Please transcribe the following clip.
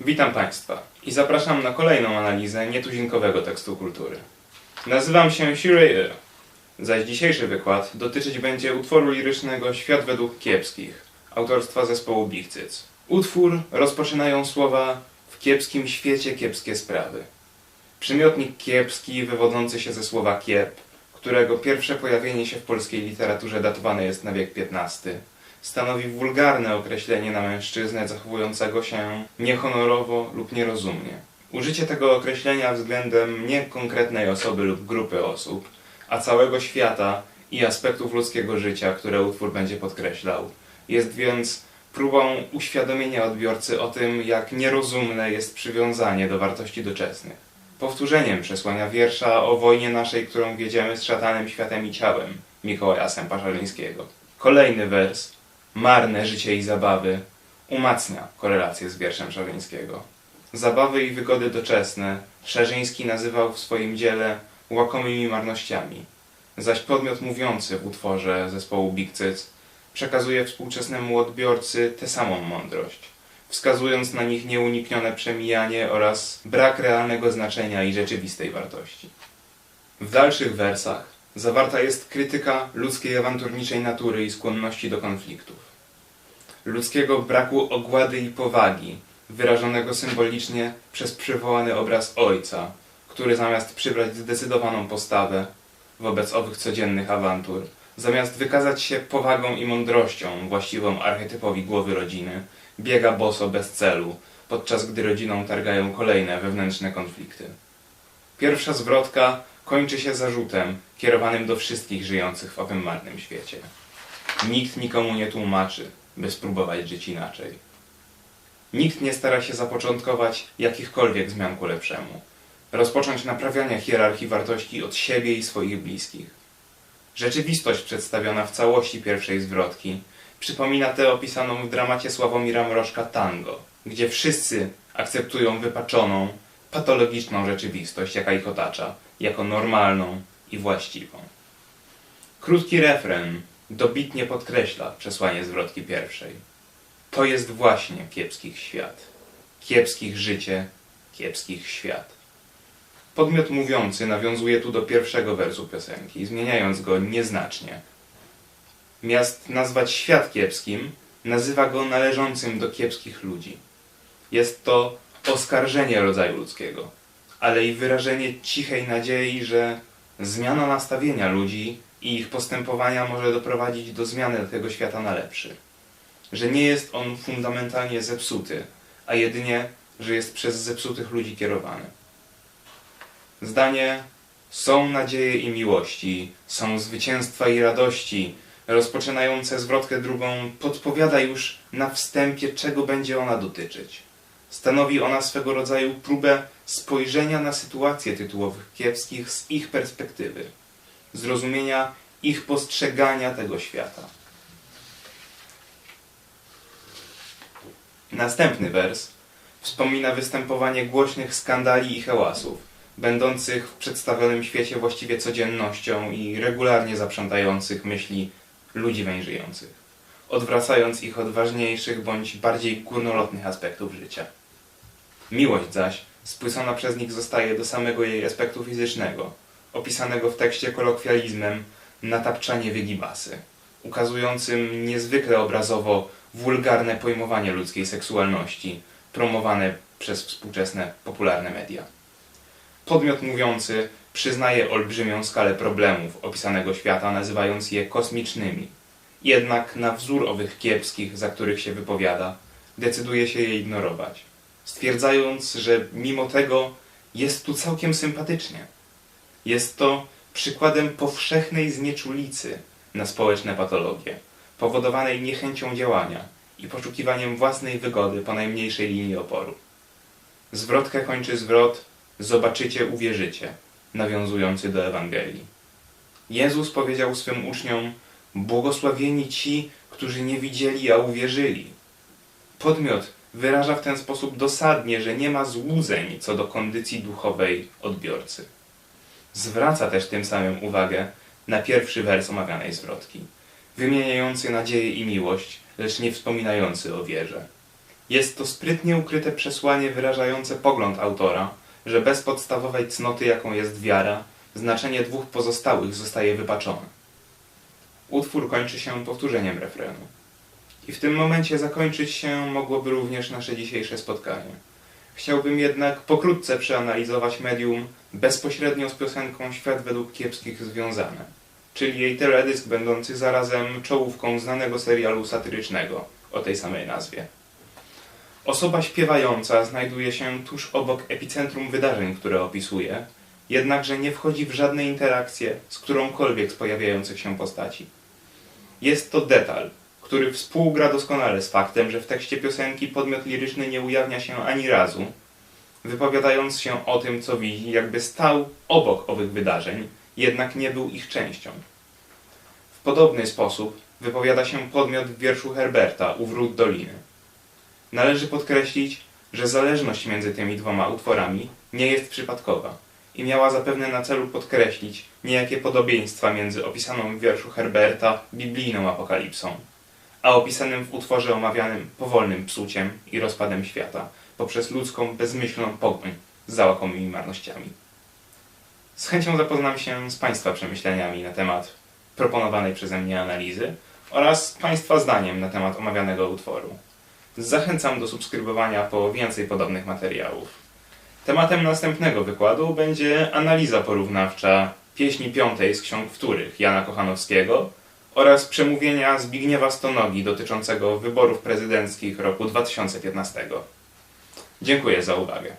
Witam Państwa i zapraszam na kolejną analizę nietuzinkowego tekstu kultury. Nazywam się Shirei zaś dzisiejszy wykład dotyczyć będzie utworu lirycznego Świat według kiepskich, autorstwa zespołu Big Cyc. Utwór rozpoczynają słowa w kiepskim świecie kiepskie sprawy. Przymiotnik kiepski wywodzący się ze słowa kiep, którego pierwsze pojawienie się w polskiej literaturze datowane jest na wiek XV, stanowi wulgarne określenie na mężczyznę zachowującego się niehonorowo lub nierozumnie. Użycie tego określenia względem nie konkretnej osoby lub grupy osób, a całego świata i aspektów ludzkiego życia, które utwór będzie podkreślał, jest więc próbą uświadomienia odbiorcy o tym, jak nierozumne jest przywiązanie do wartości doczesnych. Powtórzeniem przesłania wiersza o wojnie naszej, którą wiedziemy z szatanem, światem i ciałem Mikołaja Sępa-Szaleńskiego. Kolejny wers, marne życie i zabawy, umacnia korelację z wierszem Szaleńskiego. Zabawy i wygody doczesne Szerzyński nazywał w swoim dziele łakomymi marnościami, zaś podmiot mówiący w utworze zespołu Big Cyc przekazuje współczesnemu odbiorcy tę samą mądrość, wskazując na nich nieuniknione przemijanie oraz brak realnego znaczenia i rzeczywistej wartości. W dalszych wersach zawarta jest krytyka ludzkiej awanturniczej natury i skłonności do konfliktów. Ludzkiego braku ogłady i powagi, wyrażonego symbolicznie przez przywołany obraz ojca, który zamiast przybrać zdecydowaną postawę wobec owych codziennych awantur, zamiast wykazać się powagą i mądrością właściwą archetypowi głowy rodziny, biega boso bez celu, podczas gdy rodziną targają kolejne wewnętrzne konflikty. Pierwsza zwrotka kończy się zarzutem kierowanym do wszystkich żyjących w owym marnym świecie. Nikt nikomu nie tłumaczy, by spróbować żyć inaczej. Nikt nie stara się zapoczątkować jakichkolwiek zmian ku lepszemu, rozpocząć naprawiania hierarchii wartości od siebie i swoich bliskich. Rzeczywistość przedstawiona w całości pierwszej zwrotki przypomina tę opisaną w dramacie Sławomira Mrożka Tango, gdzie wszyscy akceptują wypaczoną, patologiczną rzeczywistość, jaka ich otacza, jako normalną i właściwą. Krótki refren dobitnie podkreśla przesłanie zwrotki pierwszej. To jest właśnie kiepskich świat. Kiepskich życie, kiepskich świat. Podmiot mówiący nawiązuje tu do pierwszego wersu piosenki, zmieniając go nieznacznie. Miast nazwać świat kiepskim, nazywa go należącym do kiepskich ludzi. Jest to oskarżenie rodzaju ludzkiego, ale i wyrażenie cichej nadziei, że zmiana nastawienia ludzi i ich postępowania może doprowadzić do zmiany tego świata na lepszy. Że nie jest on fundamentalnie zepsuty, a jedynie, że jest przez zepsutych ludzi kierowany. Zdanie są nadzieje i miłości, są zwycięstwa i radości, rozpoczynające zwrotkę drugą, podpowiada już na wstępie, czego będzie ona dotyczyć. Stanowi ona swego rodzaju próbę spojrzenia na sytuację tytułowych kiepskich z ich perspektywy, zrozumienia ich postrzegania tego świata. Następny wers wspomina występowanie głośnych skandali i hałasów, będących w przedstawionym świecie właściwie codziennością i regularnie zaprzątających myśli ludzi weń żyjących, odwracając ich od ważniejszych bądź bardziej górnolotnych aspektów życia. Miłość zaś spłycona przez nich zostaje do samego jej aspektu fizycznego, opisanego w tekście kolokwializmem natapczanie wygibasy, ukazującym niezwykle obrazowo wulgarne pojmowanie ludzkiej seksualności, promowane przez współczesne popularne media. Podmiot mówiący przyznaje olbrzymią skalę problemów opisanego świata, nazywając je kosmicznymi. Jednak na wzór owych kiepskich, za których się wypowiada, decyduje się je ignorować, stwierdzając, że mimo tego jest tu całkiem sympatycznie. Jest to przykładem powszechnej znieczulicy na społeczne patologie, powodowanej niechęcią działania i poszukiwaniem własnej wygody po najmniejszej linii oporu. Zwrotkę kończy zwrot zobaczycie, uwierzycie, nawiązujący do Ewangelii. Jezus powiedział swym uczniom, błogosławieni ci, którzy nie widzieli, a uwierzyli. Podmiot wyraża w ten sposób dosadnie, że nie ma złudzeń co do kondycji duchowej odbiorcy. Zwraca też tym samym uwagę na pierwszy wers omawianej zwrotki, wymieniający nadzieję i miłość, lecz nie wspominający o wierze. Jest to sprytnie ukryte przesłanie wyrażające pogląd autora, że bez podstawowej cnoty, jaką jest wiara, znaczenie dwóch pozostałych zostaje wypaczone. Utwór kończy się powtórzeniem refrenu. I w tym momencie zakończyć się mogłoby również nasze dzisiejsze spotkanie. Chciałbym jednak pokrótce przeanalizować medium bezpośrednio z piosenką Świat według kiepskich związane, czyli jej teledysk będący zarazem czołówką znanego serialu satyrycznego o tej samej nazwie. Osoba śpiewająca znajduje się tuż obok epicentrum wydarzeń, które opisuje, jednakże nie wchodzi w żadne interakcje z którąkolwiek z pojawiających się postaci. Jest to detal, który współgra doskonale z faktem, że w tekście piosenki podmiot liryczny nie ujawnia się ani razu, wypowiadając się o tym, co widzi, jakby stał obok owych wydarzeń, jednak nie był ich częścią. W podobny sposób wypowiada się podmiot w wierszu Herberta Uwrót Doliny. Należy podkreślić, że zależność między tymi dwoma utworami nie jest przypadkowa i miała zapewne na celu podkreślić niejakie podobieństwa między opisaną w wierszu Herberta biblijną apokalipsą, a opisanym w utworze omawianym powolnym psuciem i rozpadem świata poprzez ludzką, bezmyślną pogoń za łakomymi marnościami. Z chęcią zapoznam się z Państwa przemyśleniami na temat proponowanej przeze mnie analizy oraz Państwa zdaniem na temat omawianego utworu. Zachęcam do subskrybowania po więcej podobnych materiałów. Tematem następnego wykładu będzie analiza porównawcza pieśni piątej z ksiąg wtórych Jana Kochanowskiego oraz przemówienia Zbigniewa Stonogi dotyczącego wyborów prezydenckich roku 2015. Dziękuję za uwagę.